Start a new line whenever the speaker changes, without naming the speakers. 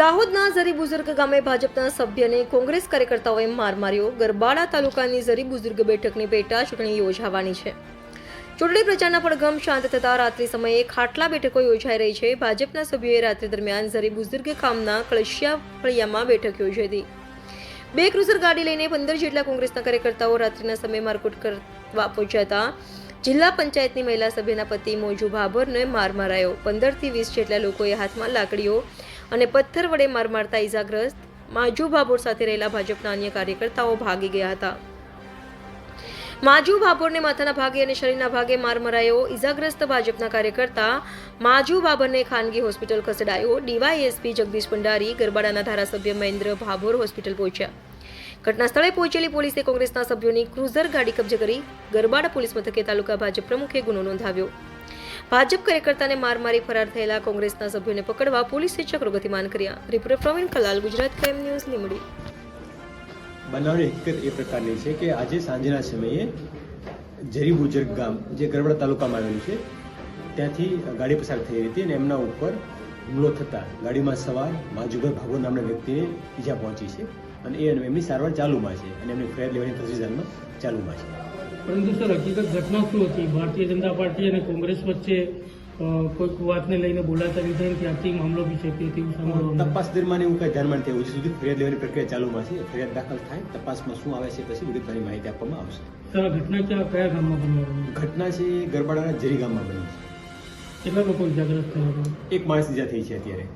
દાહોદના ઝરી બુઝુર્ગ ગામે ભાજપના સભ્યને કોંગ્રેસ કાર્યકર્તાઓએ માર માર્યો. ગરબાડા તાલુકાની ઝરી બુઝુર્ગ બેઠકની પેટા ચૂંટણી યોજાવાની છે. ચૂંટણી પ્રચારના પડઘમ શાંત થતા રાત્રિ સમયે ખાટલા બેઠકો યોજાઈ રહી છે. ભાજપના સભ્યોએ રાત્રિ દરમિયાન ઝરી બુઝુર્ગ ગામના કળશિયા ફળિયામાં બેઠક યોજી હતી. બે ક્રુઝર ગાડી લઈને પંદર જેટલા કોંગ્રેસના કાર્યકર્તાઓ રાત્રિના સમયે મારકુટ કરવા પહોંચ્યા હતા. જિલ્લા પંચાયતની મહિલા સભ્યના પતિ મોજુ ભાભરને માર મારાયો. પંદરથી વીસ જેટલા લોકોએ હાથમાં લાકડીઓ અને પથ્થર વડે માર મારતા ઇજાગ્રસ્ત માજુ ભાભોર સાથે રહેલા ભાજપના અન્ય કાર્યકર્તાઓ ભાગી ગયા હતા. માજુ ભાભોરને માથાના ભાગે અને શરીરના ભાગે માર મરાયો. ઇજાગ્રસ્ત ભાજપના કાર્યકર્તા માજુ ભાભરને ખાનગી હોસ્પિટલ ખસેડાયો. ડીવાયએસપી જગદીશ ભંડારી ગરબાડાના ધારાસભ્ય મહેન્દ્ર ભાભોર હોસ્પિટલ પહોંચ્યા. ઘટના સ્થળે પહોંચેલી પોલીસે કોંગ્રેસના સભ્યોની ક્રુઝર ગાડી કબજે કરી ગરબાડા પોલીસ મથકે તાલુકા ભાજપ પ્રમુખે ગુનો નોંધાવ્યો. ભાજપ કાર્યકર્તાને માર મારી ફરાર થયેલા કોંગ્રેસના સભ્યોને પકડવા પોલીસે ચક્રો ગતિમાન કર્યા. Reporter Pravin Kalal Gujarat crime news Limdi
બનાવની હકીકત એ પ્રકારની છે કે આજે સાંજના સમયે ઝરીબુજર ગામ, જે ગરબડા તાલુકામાં આવેલું છે, ત્યાંથી ગાડી પસાર થઈ હતી અને એમના ઉપર હુમલો થતાં ગાડીમાં સવાર માજુભાઈ ભાગો નામના વ્યક્તિને ઈજા પહોંચી છે અને એ એમની સારવાર ચાલુમાં છે અને એમની ફરિયાદ લેવાની પ્રોસિઝરમાં ચાલુમાં છે.
પરંતુ સર, હકીકત ઘટના શું હતી? ભારતીય જનતા પાર્ટી અને કોંગ્રેસ વચ્ચે કોઈક વાતને લઈને બોલાચાલી થઈ ત્યાંથી મામલો બી છે કે તેવું સાંભળવા
તપાસ દરમિયાન એવું કંઈ ધ્યાનમાં નથી હજુ સુધી ફરિયાદ લેવાની પ્રક્રિયા ચાલુમાં છે? ફરિયાદ દાખલ થાય તપાસમાં શું આવે છે પછી વિગતવારી માહિતી આપવામાં આવશે.
સર ઘટના ક્યાં કયા ગામમાં બની
ઘટના છે ગરબાડાના જરી ગામમાં બની છે.
કેટલા લોકો ઇજાગ્રસ્ત થયા
એક માણસ ઇજા થઈ છે અત્યારે.